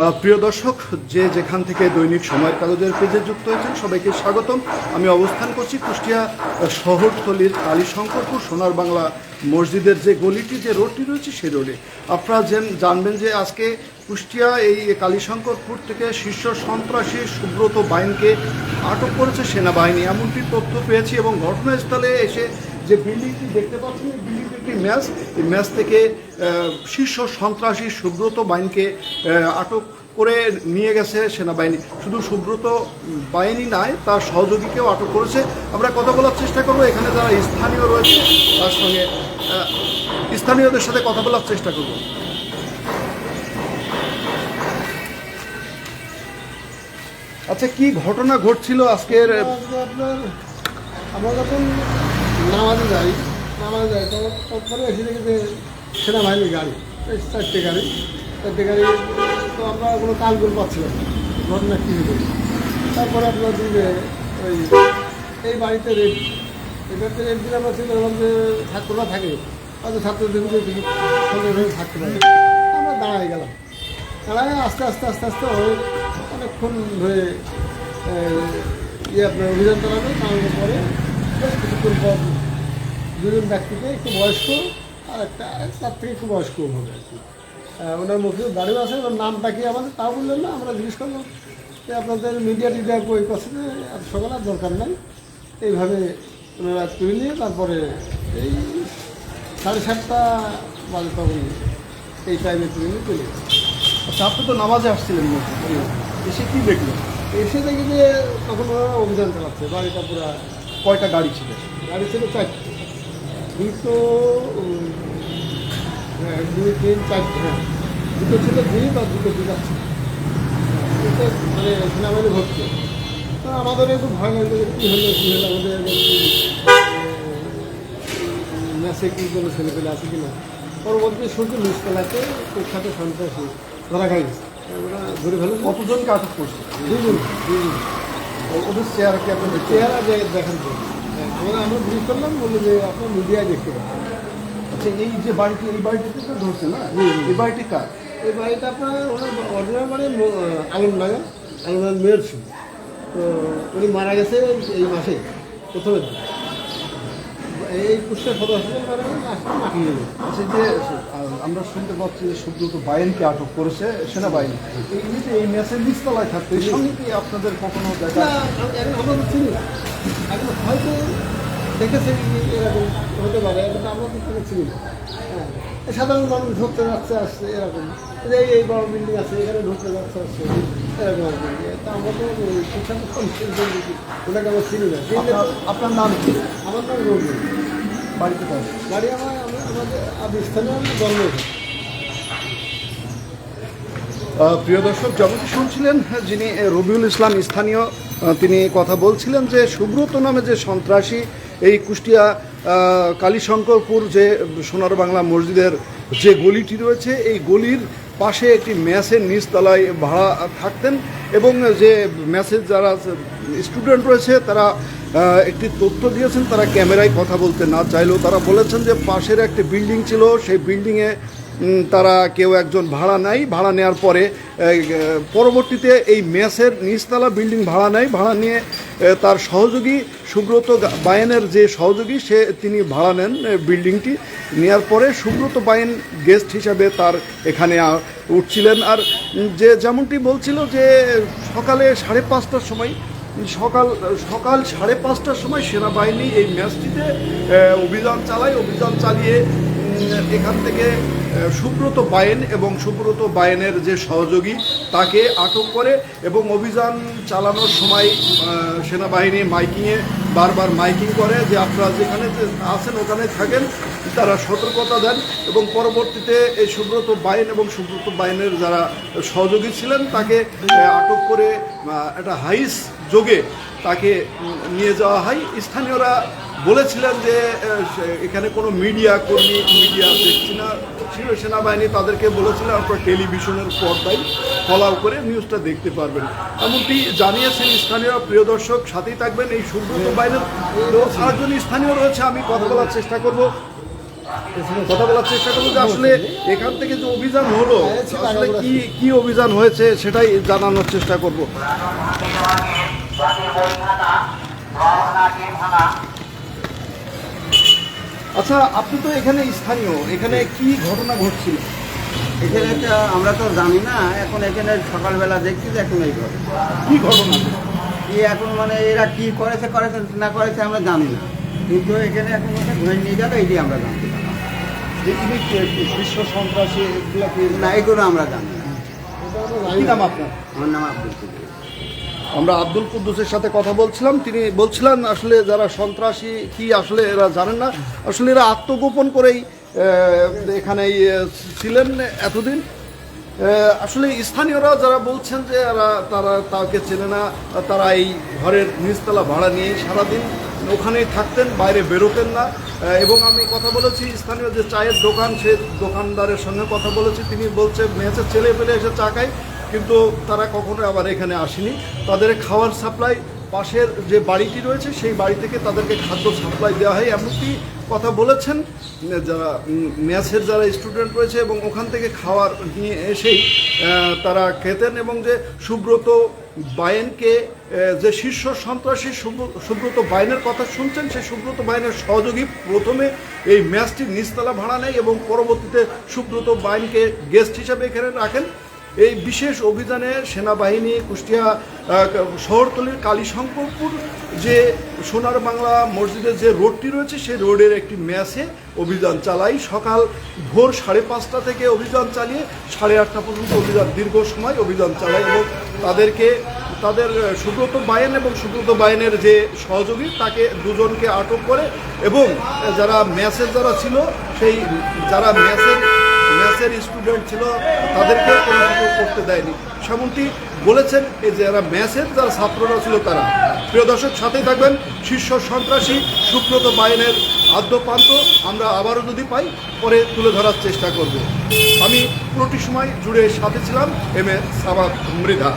প্রিয় দর্শক, যে যেখান থেকে দৈনিক সময়ের কাগজের পেজে যুক্ত হয়েছেন, সবাইকে স্বাগতম। আমি অবস্থান করছি কুষ্টিয়া শহরতলির কালীশঙ্করপুর সোনার বাংলা মসজিদের যে গলিটি, যে রোডটি রয়েছে সেই রোডে। আপনারা যেন- জানবেন যে আজকে কুষ্টিয়া এই কালীশঙ্করপুর থেকে শীর্ষ সন্ত্রাসী সুব্রত বাইনকে আটক করেছে সেনাবাহিনী। এমনটি তথ্য পেয়েছি এবং ঘটনাস্থলে এসে যে বিল্ডিংটি দেখতে বিল্ডিংটি একটি ম্যাচ। এই ম্যাচ থেকে শীর্ষ সন্ত্রাসী সুব্রত বাইনকে আটক করে নিয়ে গেছে সেনাবাহিনী। শুধু সুব্রত বাহিনী নয় তার সহযোগীকেও আটক করেছে। আমরা কথা বলার চেষ্টা করব। এখানে যারা স্থানীয় রয়েছে, তার সঙ্গে স্থানীয়দের সাথে কথা বলার চেষ্টা করব। আচ্ছা কি ঘটনা ঘটছিল আজকের আজকে আমরা যখন নামাজে যাই নামাজে যাই তো তারপরে এসে দেখি যে সেনাবাহিনীর গাড়ি চারটে গাড়ি চারটে গাড়ি তো আমরা কোনো কালগুল পাচ্ছিলাম ঘটনা কী হলো? তারপরে আপনার দিলে ওই এই বাড়িতে রেড এটাতে রেড দিলে আমরা চিন্তা যে ছাত্ররা থাকে, হয়তো ছাত্রদের সঙ্গে থাকতে পারে। আমরা দাঁড়াই গেলাম। দাঁড়ায় আস্তে আস্তে আস্তে আস্তে অনেকক্ষণ ধরে ইয়ে আপনার অভিযান চালানো চালানোর পরে বেশ কিছুক্ষণ পর দুজন ব্যক্তিকে একটু বয়স্ক আর একটা তার থেকে একটু বয়স্ক হবে আর কি। ওনার মুখে দাঁড়িয়ে আছে ওনার নামটা কি আমাদের তাও বললেন না আমরা জিজ্ঞেস করলাম যে আপনাদের মিডিয়া টিডিয়া বই করছে আর সকাল আর দরকার নাই। এইভাবে ওনারা তুলে নিয়ে তারপরে এই সাড়ে সাতটা বাজে তখন এই টাইমে তুলে নিয়ে চলে আচ্ছা আপনি তো নামাজে আসছিলেন। এসে কি দেখলেন? এসে দেখি যে তখন ওরা অভিযান চালাচ্ছে বাড়িটা পুরো কয়টা গাড়ি ছিল? গাড়ি ছিল চারটে। দুটো উম, হ্যাঁ দুই তিন চারটে হ্যাঁ দুটো ছিল জিপ আর দুটো জিপ ছিল মানে সেনাবাহিনী ভর্তি। তো আমাদের একটু ভয় লাগল কী হলো কী হলো আমাদের ম্যাচে কী কোনো ছেলে পেলে আছে কিনা। পরবর্তী শুনছি নিচতলাতে কুখ্যাত সন্ত্রাসী ধরা খাইছে ওরা ধরে ফেলে কতজনকে আটক করছে? দুজন। দুজন। ওদের চেহারা কি আপনি দেখতে চেহারা যে- আমরা জিজ্ঞেস করলাম বলল যে আপনার মিডিয়ায় দেখতে আচ্ছা এই যে বাড়িটি এই বাড়িটিতে তো ধরছে না। এই বাড়িটি কার? এই বাড়িটা আপনার ওনার মানে আলমডাঙ্গা মেয়ের ছিল। তো উনি মারা গেছে এই মাসে প্রথমে। এই নিয়ে গেছে। আচ্ছা যে আমরা শুনতে পাচ্ছি যে সুব্রত বাহিনীকে আটক করেছে সেনাবাহিনী। এই এই যে এই ম্যাচের নিচতলায় থাকতো এই সঙ্গে কি আপনাদের কখনো দেখা? না, আমরা চিনি না। এখন হয়তো দেখেছে এরকম হতে পারে কিন্তু আমরা তো না হ্যাঁ সাধারণ মানুষ ঢুকতে যাচ্ছে আসছে এরকম। এই যে এই বড় বিল্ডিং আছে এখানে ঢুকতে যাচ্ছে আসছে এরকম আর কি। তা আমরা তো না। ওটাকে আমরা চিনি না। আপনার নাম কি? আমার নাম রবি। বাড়িতে গাড়ি আমার আমাদের আদি স্থানীয় জন্ম প্রিয় দর্শক, যেমনটি শুনছিলেন, যিনি রবিউল ইসলাম স্থানীয় তিনি কথা বলছিলেন যে সুব্রত নামে যে সন্ত্রাসী এই কুষ্টিয়া কালীশঙ্করপুর যে সোনার বাংলা মসজিদের যে গলিটি রয়েছে, এই গলির পাশে একটি ম্যাচের নিচতলায় ভাড়া থাকতেন এবং যে ম্যাচের যারা স্টুডেন্ট রয়েছে, তারা একটি তথ্য দিয়েছেন, তারা ক্যামেরায় কথা বলতে না চাইলেও তারা বলেছেন যে পাশের একটি বিল্ডিং ছিল, সেই বিল্ডিংয়ে তারা কেউ একজন ভাড়া নেয় ভাড়া নেওয়ার পরে পরবর্তীতে এই মেসের নিচতলা বিল্ডিং ভাড়া নেয় ভাড়া নিয়ে তার সহযোগী সুব্রত বায়েনের যে সহযোগী, সে, তিনি ভাড়া নেন বিল্ডিংটি। নেওয়ার পরে সুব্রত বায়েন গেস্ট হিসাবে তার এখানে উঠছিলেন। আর যে যেমনটি বলছিল যে, সকালে সাড়ে পাঁচটার সময়, সকাল সকাল সাড়ে পাঁচটার সময় সেনাবাহিনী এই ম্যাচটিতে অভিযান চালায়। অভিযান চালিয়ে এখান থেকে সুব্রত বায়েন এবং সুব্রত বায়েনের যে সহযোগী, তাকে আটক করে এবং অভিযান চালানোর সময় সেনাবাহিনী মাইকিংয়ে বারবার মাইকিং করে যে আপনারা যেখানে আছেন ওখানে থাকেন। তারা সতর্কতা দেন এবং পরবর্তীতে এই সুব্রত বাইন এবং সুব্রত বাইনের যারা সহযোগী ছিলেন, তাকে আটক করে একটা হাইস যোগে তাকে নিয়ে যাওয়া হয়। স্থানীয়রা বলেছিলেন যে এখানে কোনো মিডিয়া কর্মী, মিডিয়া দেখছি না। ছিল সেনাবাহিনী তাদেরকে বলেছিলেন, আপনারা টেলিভিশনের পর্দায় ফলাও করে নিউজটা দেখতে পারবেন। এমনটি জানিয়েছেন স্থানীয় প্রিয় দর্শক। সাথেই থাকবেন এই সুব্রত বাহিনীর আরেকজন স্থানীয় রয়েছে, আমি কথা বলার চেষ্টা করব। কথা বলার চেষ্টা করব যে আসলে এখান থেকে যে অভিযান হলো আসলে কি কি অভিযান হয়েছে সেটাই জানানোর চেষ্টা করব। আচ্ছা আপনি তো এখানে স্থানীয় এখানে কি ঘটনা ঘটছিল? এখানে একটা আমরা তো জানি না এখন এখানে সকালবেলা দেখছি যে এখন এই ঘটনা। কি ঘটনা? এখন মানে এরা কি করেছে করেছে না করেছে আমরা জানি না। কিন্তু এখানে এখন ধরে নিয়ে গেল এটি আমরা জানি যে তিনি বিশ্ব সন্ত্রাসী না এগুলো আমরা জানি কি নাম আপনার? আমার নাম আব্দুল আমরা আব্দুল কুদ্দুসের সাথে কথা বলছিলাম তিনি বলছিলেন আসলে যারা সন্ত্রাসী কি আসলে এরা জানেন না। আসলে এরা আত্মগোপন করেই এখানেই ছিলেন এতদিন। আসলে স্থানীয়রা যারা বলছেন যে তারা তাকে চেনে না তারা এই ঘরের নিচতলা ভাড়া নিয়েই সারাদিন ওখানেই থাকতেন, বাইরে বেরোতেন না। এবং আমি কথা বলেছি, স্থানীয় যে চায়ের দোকান, সে দোকানদারের সঙ্গে কথা বলেছি। তিনি বলছে মেয়েছে ছেলে পেলে এসে চা খায়, কিন্তু তারা কখনো আবার এখানে আসেনি। তাদের খাওয়ার সাপ্লাই পাশের যে বাড়িটি রয়েছে, সেই বাড়ি থেকে তাদেরকে খাদ্য সাপ্লাই দেওয়া হয়। এমনকি কথা বলেছেন যারা মেসের যারা স্টুডেন্ট রয়েছে এবং ওখান থেকে খাওয়ার নিয়ে এসেই তারা খেতেন এবং যে সুব্রত বায়েনকে যে শীর্ষ সন্ত্রাসী সুব্র- সুব্রত বায়নের কথা শুনছেন, সেই সুব্রত বায়নের সহযোগী প্রথমে এই ম্যাচটি নিচতলা ভাড়া নেয় এবং পরবর্তীতে সুব্রত বায়নকে গেস্ট হিসাবে এখানে রাখেন। এই বিশেষ অভিযানে সেনাবাহিনী কুষ্টিয়া শহরতলির কালীশঙ্করপুর যে সোনার বাংলা মসজিদের যে রোডটি রয়েছে, সেই রোডের একটি ম্যাচে অভিযান চালাই। সকাল ভোর সাড়ে পাঁচটা থেকে অভিযান চালিয়ে সাড়ে আটটা পর্যন্ত অভিযান, দীর্ঘ সময় অভিযান চালায় এবং তাদেরকে, তাদের সুব্রত বায়েন এবং সুব্রত বায়েনের যে সহযোগী, তাকে দুজনকে আটক করে এবং যারা ম্যাচের যারা ছিল, সেই যারা ম্যাচের ম্যাচের স্টুডেন্ট ছিল, তাদেরকে কোনো করতে দেয়নি। সেমনটি বলেছেন এই যারা ম্যাচের যারা ছাত্ররা ছিল তারা। প্রিয় দর্শক, সাথেই থাকবেন শীর্ষ সন্ত্রাসী সুব্রত বাহিনের আদ্যপান্ত। আমরা আবারও যদি পাই, পরে তুলে ধরার চেষ্টা করব। আমি পুরোটি সময় জুড়ে সাথে ছিলাম, এম এ সাবাদ মৃধা।